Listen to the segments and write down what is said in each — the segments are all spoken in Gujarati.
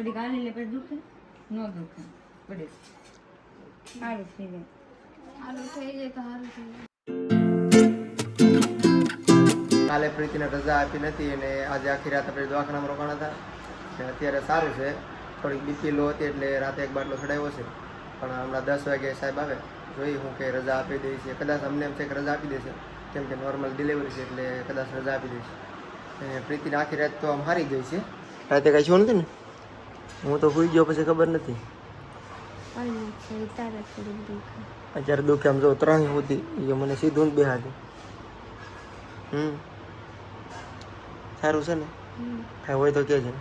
થોડી ગાલી લે પછી દુખે? ન દુખે. પડે. સારું થઈ જાય. સારું થઈ જાય તો સારું થઈ જાય. કાલે પ્રીતિને રજા આપી નથી અને આજે આખી રાત આપણે દવાખાનામાં રોકાણા હતા. અત્યારે સારું છે. થોડીક બીપી લો હતી એટલે રાતે એક બાટલો ચડાવ્યો છે. પણ હમણાં દસ વાગે સાહેબ આવે. જોઈ હું કે રજા આપી દઈ છે કદાચ અમને એમ છે કે રજા આપી દેશે. કેમ કે નોર્મલ ડિલિવરી છે એટલે કદાચ રજા આપી દઈશ. અને પ્રીતિને આખી રાત તો આમ હારી ગઈ છે. રાતે કાંઈ શું નથી ને? હું તો સુઈ ગયો પછી ખબર નથી. અત્યારે દુઃખ આમ જો ત્રણ સુધી. એ મને સીધું જ બેહાડે. હમ. સારું છે ને? કાંઈ હોય તો કે. છે.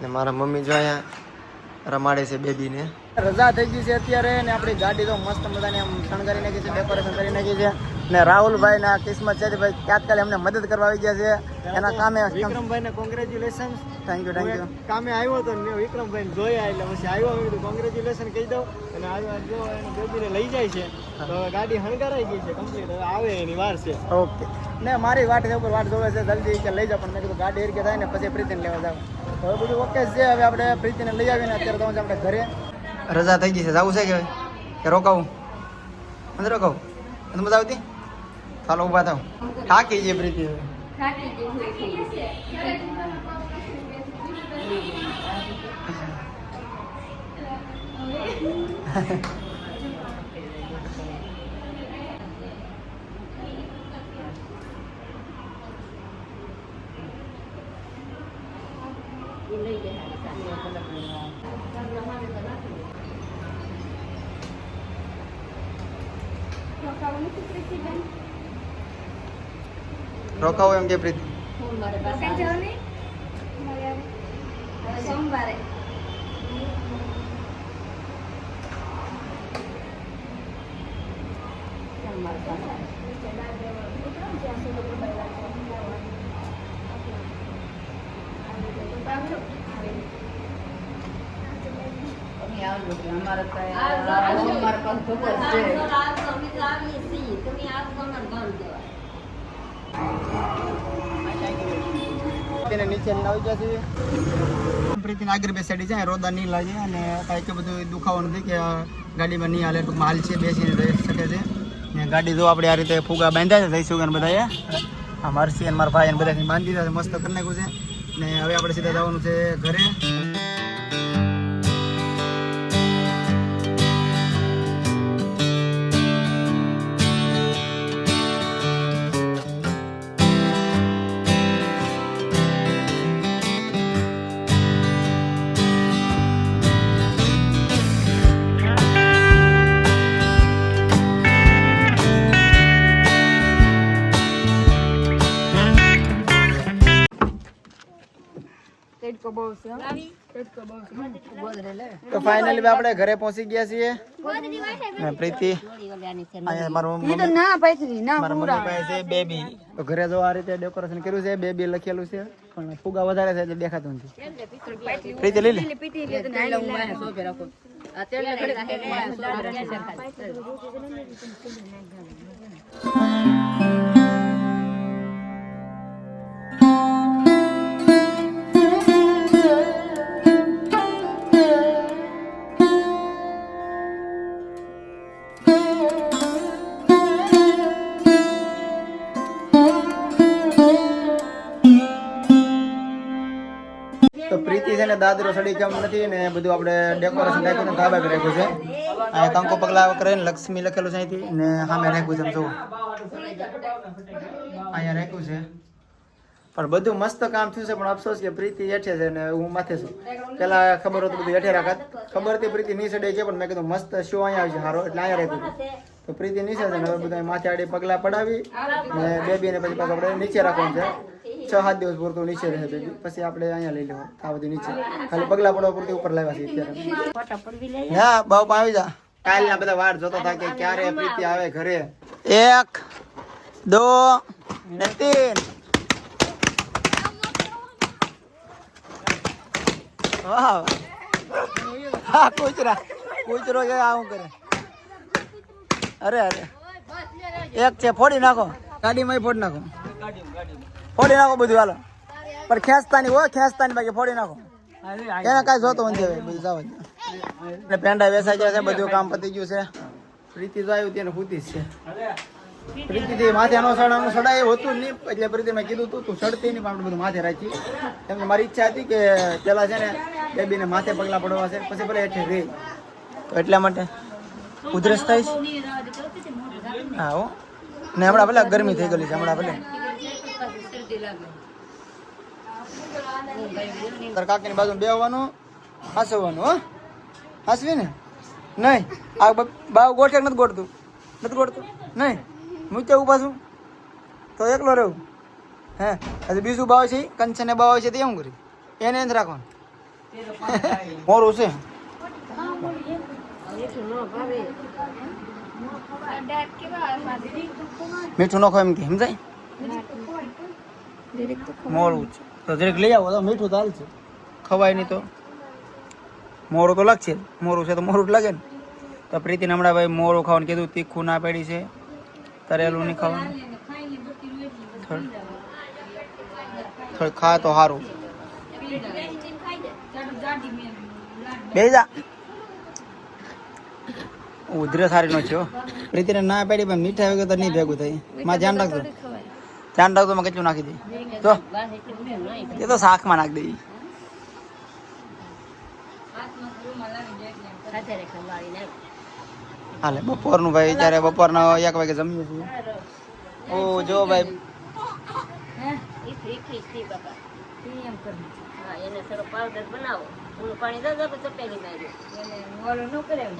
ને મારા મમ્મી જો અહીંયા રમાડે છે બેબીને. રજા થઈ ગઈ છે અત્યારે ને આપણી ગાડી તો મસ્ત મજાની આમ શણગારી નાખી છે ડેકોરેશન કરી નાખી છે. ને રાહુલભાઈ ના કિસ્મત છે ભાઈ તાત્કાલિક અમને મદદ કરવા આવી ગયા છે. એના કામે વિક્રમભાઈ ને congratulation thank you thank you કામે આવ્યો તો ને વિક્રમભાઈ જોયા એટલે પછી આવ્યો મેં તો કોંગ્રેચ્યુલેશન કહી દઉં. અને આવ્યો જો એને બેબીને લઈ જાય છે તો ગાડી હણગારાઈ ગઈ છે કમ્પ્લીટ હવે આવે એની વાર છે. ઓકે ને મારી વાટ છે ઉપર વાટ જોવે છે જલ્દી કે લઈ જાઓ પણ મેં કીધું ગાડી એરકે થાય ને પછી પ્રીતિને લેવા જાવ હવે બધું ઓકે છે. હવે આપણે પ્રીતિને લઈ આવીને અત્યારે તો આપણે ઘરે. રજા થઈ ગઈ છે. જવું છે કે કે રોકાવું? અંદર રોકાવું? અંદર મજા આવતી? ચાલો ઊભા થાવ થાકી છે પ્રીતિ હવે. રોકાવું એમ કે પ્રીતિ સોમવારે અમારે પાસે ખબર છે તેને આગળ બેસાડી જાય, રોદા નહીં લાગે અને કાંઈ એટલું બધું દુખાવો નથી કે ગાડીમાં નહીં હાલે, ટૂંકમાં હાલ છે, બેસીને રહી શકે છે. ને ગાડી જો આપણે આ રીતે ફૂગા બાંધ્યા છે જઈ સુગન બધાએ. આ મારસી અને મારા ભાઈ અને બધાથી બાંધી દીધા મસ્ત કરી નાખ્યું છે. ને હવે આપણે સીધા જવાનું છે ઘરે. બહુ છે હો. બહુ છે. તો ફાઇનલી આપણે ઘરે પહોંચી ગયા છીએ. પ્રીતિ મારું તો ના પૈસરી ના મારા પાસે બેબી. તો ઘરે જો આ રીતે ડેકોરેશન કર્યું છે બેબી લખેલું છે પણ ફુગા વધારે છે એટલે દેખાતું નથી. પ્રીતિ લઈ લે. પીટી લે તો ના હું વાહે સોપે રાખું. આ તેલ ને ઘડી ઘડી વાહે સોપે રાખું. દાદરો સડી કેમ નથી ને બધું આપણે ડેકોરેશન રાખ્યું છે ધાબા રાખ્યું છે. આ કંકો પગલા કરીને લક્ષ્મી લખેલું છે અહીંથી ને સામે રાખ્યું છે એમ જુઓ. અહીંયા રાખ્યું છે. પણ બધું મસ્ત કામ થયું છે, પણ અફસોસ કે પ્રીતિ હેઠે છે ને હું માથે છું. પેલા ખબર હતું બધું હેઠે રાખત. ખબર હતી પ્રીતિ નહીં સડે છે, પણ મેં કીધું મસ્ત શો અહીંયા આવશે સારો એટલે અહીંયા રાખ્યું તો પ્રીતિ નીચે છે ને હવે બધા માથે આડી પગલા પડાવી ને બેબી ને પછી આપણે નીચે રાખવાનું છે. સાત દિવસ પૂરતું નીચે રહે બેબી પછી આપણે અહીંયા લઈ લેવું આ બધું નીચે. ખાલી પગલા પડવા પૂરતી ઉપર લાવ્યા છે હા, બાપ આવી જા. કાલ ના બધા વાર જોતો હતા કે ક્યારે પ્રીતિ આવે ઘરે. એક, દો, ને તીન. હા, કૂતરા. કૂતરો કે અરે અરે. એક છે, ફોડી નાખો. ગાડીમાં ફોડી નાખો. ફોડી નાખો બધું હાલો. પણ ખેંચતાની હોય ખેંચતાની બાકી ફોડી નાખો. એને કાંઈ જોતો નથી હવે બધું જાવ એટલે પેંડા વેસાઈ ગયા છે બધું કામ પતી ગયું છે. પ્રીતિ તો આવ્યું તેને પૂતી જ છે. પ્રીતિથી માથે નો સડાનું સડાય હતું નહીં. એટલે પ્રીતિ મેં કીધું તું તું સડતી નહીં પણ આપણે બધું માથે રાખી. કેમ કે મારી ઈચ્છા હતી કે પેલા છે ને બેબીને માથે પગલા પડવા છે પછી ભલે હેઠે રે તો એટલા માટે ઉધરસ થાય છે હા હો. ને હમણાં ભલે ગરમી થઈ ગયેલી છે હમણાં ભલે. તાર કાકીની બાજુ બેહવાનું હસવાનું હો? હસવી ને? નહીં. આ બાવ ગોઠે નથી ગોઠતું? નથી ગોઠતું? નહીં. મૂકે ઊભા છું તો એકલો રહું. હે? હજી બીજું બાવ છે કંચન બાવ છે તે શું કરી. એને નથી રાખવાનું. મોરું છે. મીઠું નખો એમ કે સમજાય? તો મોરું છે તો જરીક લઈ આવો તો મીઠું તો હાલશે. ખવાય નહીં તો. મોરું તો લાગશે. મોરું છે તો મોરું જ લાગે ને. તો પ્રીતિને હમણાં ભાઈ મોરું ખાવાનું કીધું તીખું ના પડી છે. તરેલું નહીં ખાવાનું. થોડું ખા તો સારું બે જા. ઉધરે સારી નો છે હો. પ્રીતિને ના પડી પણ મીઠા વગર તો નહીં ભેગું થાય. માં ધ્યાન રાખજો. ધ્યાન રાખજો, માં કચું નાખી દઈ તો એ તો શાકમાં નાખી દઈ હાલે, બપોરનું ભાઈ ત્યારે બપોરના એક વાગે જમીએ છીએ. ઓ, જો ભાઈ. એને થોડો પાવડર બનાવો ઊંડું પાણી દો દો તો પેલી માર્યું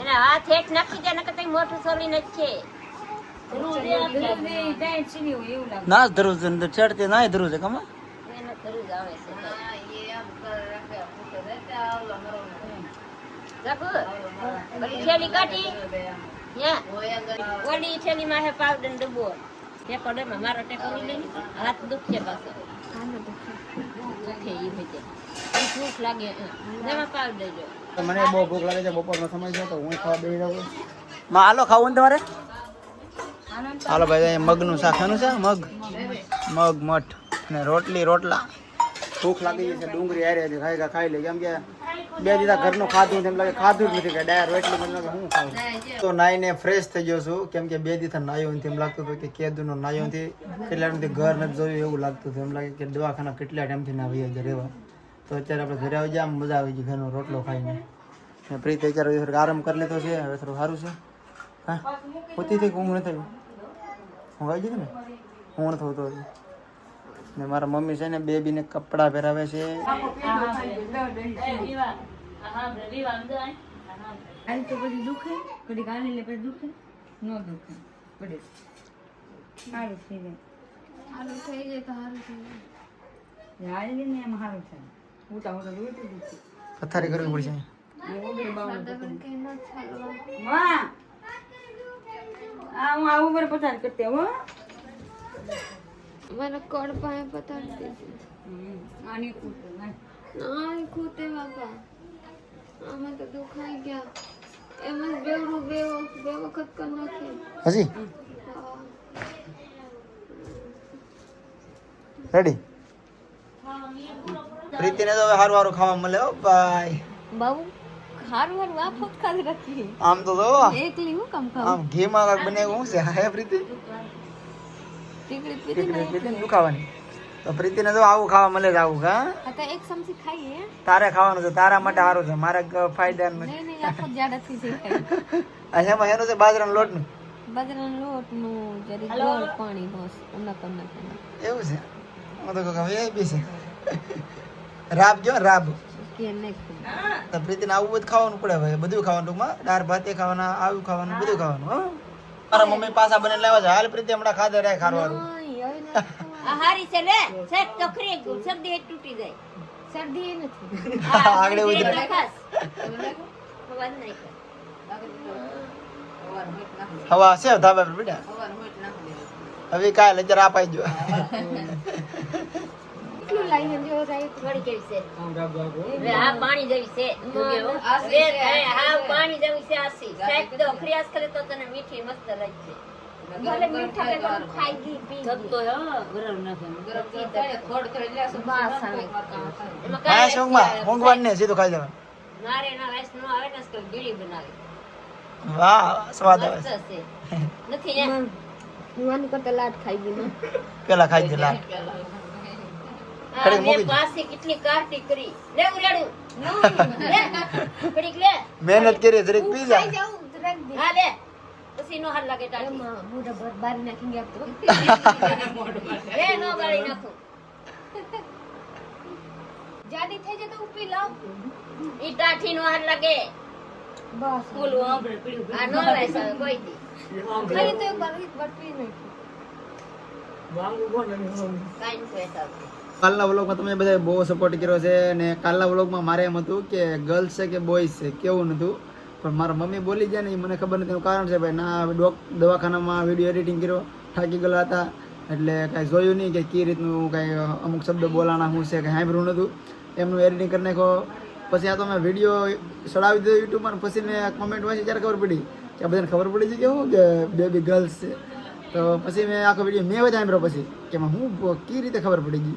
એને હાથ હેઠ નાખી દે તઈ સોલીને જ છે. ના ધરું છે ચડતી ના ધરું છે. કમા થેલી કાઢી. ઓલી થેલીમાં હે પાવડર ડબ્બો. ટેકો ડે મારો ટેકો લઈ હાથ દુખશે પાછો. દુખે. ઈ રીતે ભૂખ લાગે એમાં પાવડર જો. મને બહુ ભૂખ લાગે છે બપોરનો સમય છે તો હું ખાવા બેસી જાઉં. માં હાલો ખાવું ને તમારે? હાલો ભાઈ મગનું શાક છે, મગ? મગ, મઠ ને રોટલી, રોટલા. ભૂખ લાગી છે, ડુંગળી હારે હતી, ખાઈ ખાઈ લે કેમ કે બે દીધા ઘરનું ખાધું એમ લાગે, ખાધું જ નથી કે ડાયર રોટલી મને લાગે હું ખાવું તો નાઈને ફ્રેશ થઈ ગયો છું. કેમ કે બે દીધા નાયો નથી એમ લાગતું હતું કે કેદુનો નાયો નથી કેટલા ટાઈમથી ઘર નથી જોયું એવું લાગતું હતું. એમ લાગે કે દવાખાના કેટલા ટાઈમથી ના આવી ગયા રહેવા તો અત્યારે આપણે ઘરે આવી જાય આમ મજા આવી ગઈ ઘરનો રોટલો ખાઈને. ને પ્રીત અત્યારે આરામ કરી લેતો છે, હવે થોડું સારું છે. હા? હોતી થઈ ઊંઘ નથી આવી ઊંઘ આવી ને? હું નથી હોતો ને મારા મમ્મી છે ને બેબીને કપડાં પહેરાવે છે. તો પછી દુખે ઘડી ગાલી લે પછી દુખે ન દુખે પડે સારું થઈ જાય સારું થઈ જાય તો સારું થઈ જાય હાલી ને એમ સારું થાય. પથારી કરવી પડશે માં! હું આવું પર પસાર કરતી હો. મને કોણ પાસે પસાર આની ખૂટે ના ખૂટે બાપા. આમાં તો દુખાઈ ગયા. એમ જ બેવડું બે વખત બે વખત કર નાખે. હજી? રેડી પ્રીતિને તો હવે હારું સારું ખાવા મળે હો ભાઈ બાબુ? હારું હારું આ ફોટ ખાલી રાખી આમ તો જો. એકલી હું કમ ખાવ આમ ઘીમાં કાક બને હું છે હે પ્રીતિ? ટીકડી પીધી પ્રીતિને પ્રીતિને શું ખાવાની? તો પ્રીતિને જો આવું ખાવા મળે જ આવું હા? તો એક ચમચી ખાઈએ તારે ખાવાનું છે તારા માટે સારું છે મારા ફાયદા નથી નહીં નહીં આખો જાડા થઈ જાય આ એમાં એનું છે બાજરાના લોટનું? બાજરાના લોટનું જરી ગોળ પાણી બસ ઉનક ઉનક એવું છે? હું તો કહું હવે એ બી છે. રાબ જો રાબ. કે નહીં તો પ્રીતિને આવું બધું ખાવાનું પડે ભાઈ બધું ખાવાનું ટૂંકમાં. દાળ ભાતે ખાવાના આવું ખાવાનું બધું ખાવાનું હો? મારા મમ્મી પાછા બને લાવ્યા છે. હાલ પ્રીતિ હમણાં ખાધે રહે ખારવાનું. ખાવાનું. હારી છે લે સેટ તો ખરી શરદી તૂટી જાય. શરદી નથી. આગળ ઉતરે અવાજ નહીં હવા છે ધાબા પર બેટા હવે કાલે જરા અપાઈ જો કેટલું લાઈને જેવો રાઈ થોડી કેવી છે હવે આ પાણી જેવી છે હવે, હવે, હા પાણી જેવી છે આસી સાહેબ તો ખરી કરે તો તને મીઠી મસ્ત લાગશે ભલે મીઠા કે બધું ખાઈ ગઈ પી ગઈ. ધબતો હે, હો, ગરમ નાખે. બાસ આવે. હા કાંઈ શોખમાં ને સીધું ખાઈ લેવાનું મારે એના વાઇસ નો આવે ને તો ગીળી બનાવી વાહ સ્વાદ આવે નથી એમ હું આની કરતા લાટ ખાઈ ગઈ પેલા ખાઈ દે લાલ હા, ઘડીક મૂકી પાસે કેટલી કાટી કરી. લે ઉડાડું લે. લે. મહેનત કરી જરીક પી જા. હા લે. પછી નો હાથ લાગે ટાટી મોઢા ભર બારી નાખી ગયા તો લે નો ગાળી નાખું. જાડી થઈ જાય તો ઉપી લાવ. ઈ ટાઠી નો હાથ લાગે. બસ. આંબળે આ નો કોઈ દી. તો એક નાખી. આવતું કાલના વ્લોગમાં તમે બધા બહુ સપોર્ટ કર્યો છે અને કાલના વ્લોગમાં મારે એમ હતું કે ગર્લ્સ છે કે બોયઝ છે, કેવું નતું. પણ મારા મમ્મી બોલી જાય ને એ મને ખબર નથી એનું કારણ છે. ભાઈ, ના ડોક, દવાખાનામાં વીડિયો એડિટિંગ કર્યો, થાકી ગયેલા હતા. એટલે કાંઈ જોયું નહીં કે કઈ રીતનું કાંઈ અમુક શબ્દ બોલાણા શું છે, કાંઈ સાંભળ્યું નહોતું એમનું એડિટિંગ કરી નાખો પછી આ તો મેં વીડિયો ચડાવી દીધો યુટ્યુબમાં પછી મેં કોમેન્ટ વાંચી ત્યારે ખબર પડી કે બધાને ખબર પડી છે કે હું કે બેબી ગર્લ્સ છે. તો પછી મેં આખો વીડિયો મેં જ સાંભળ્યો પછી કે હું કઈ રીતે ખબર પડી ગઈ?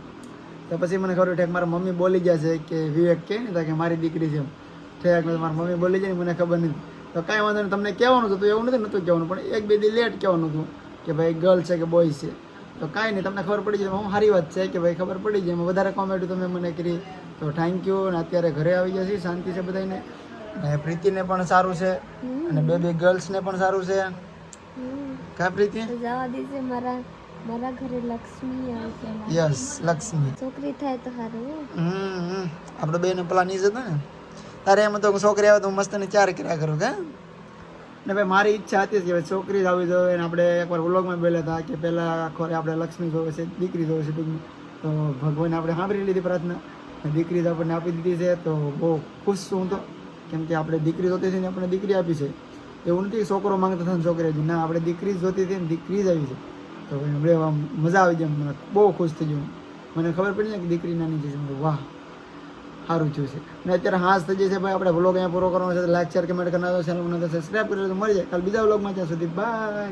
તો પછી મને ખબર ઠેક મારા મમ્મી બોલી ગયા છે કે વિવેક કે ને કે મારી દીકરી છે ઠેક મારા મમ્મી બોલી જાય ને મને ખબર નથી. તો કાંઈ વાંધો નહીં તમને કહેવાનું હતું એવું નથી નહોતું કહેવાનું પણ એક બે દી લેટ કહેવાનું હતું કે ભાઈ ગર્લ છે કે બોય છે. તો કાંઈ નહીં તમને ખબર પડી જાય હું સારી વાત છે કે ભાઈ ખબર પડી જાય. વધારે કોમેન્ટ તમે મને કરી. તો થેન્ક યુ અને અત્યારે ઘરે આવી ગયા છીએ શાંતિ છે બધાને અને પ્રીતિને પણ સારું છે અને બે બે ગર્લ્સને પણ સારું છે. કા પ્રીતિ? જવા દીધે મારા મારા ઘરે લક્ષ્મી આવશે યસ લક્ષ્મી. છોકરી થાય તો સારું હમ. આપણે બેનો પેલા નીચ હતો ને? તારે એમ તો છોકરી આવે તો મસ્ત ને ચાર કર્યા કરું કે? ને ભાઈ મારી ઈચ્છા હતી કે છોકરી જ આવી જોઈએ અને આપણે એકવાર વ્લોગમાં બોલ્યા હતા કે પહેલાં ખોરે આપણે લક્ષ્મી જોવે છે દીકરી જોવે છે ટૂંકમાં. તો ભગવાન આપણે સાંભળી લીધી પ્રાર્થના. દીકરી તો આપણને આપી દીધી છે તો બહુ ખુશ છું હું તો. કેમ કે આપણે દીકરી જોતી હતી ને આપણને દીકરી આપી છે. એવું નથી છોકરો માંગતા હતા છોકરી હતી ના આપણે દીકરી જ જોતી હતી ને દીકરી જ આવી છે. તો રહેવા મજા આવી જાય મને બહુ ખુશ થઈ ગયું. મને ખબર પડી ને કે દીકરી નાની છે. મને વાહ, સારું થયું છે. અને અત્યારે હાંસ થઈ જશે ભાઈ. આપણે વ્લોગ અહીંયા પૂરો કરવાનો છે. લાઈક શેર કમેન્ટ કરનારો ચેનલ મને સબસ્ક્રાઈબ કરી તો મળી જાય. કાલ બીજા વ્લોગમાં ત્યાં સુધી. બાય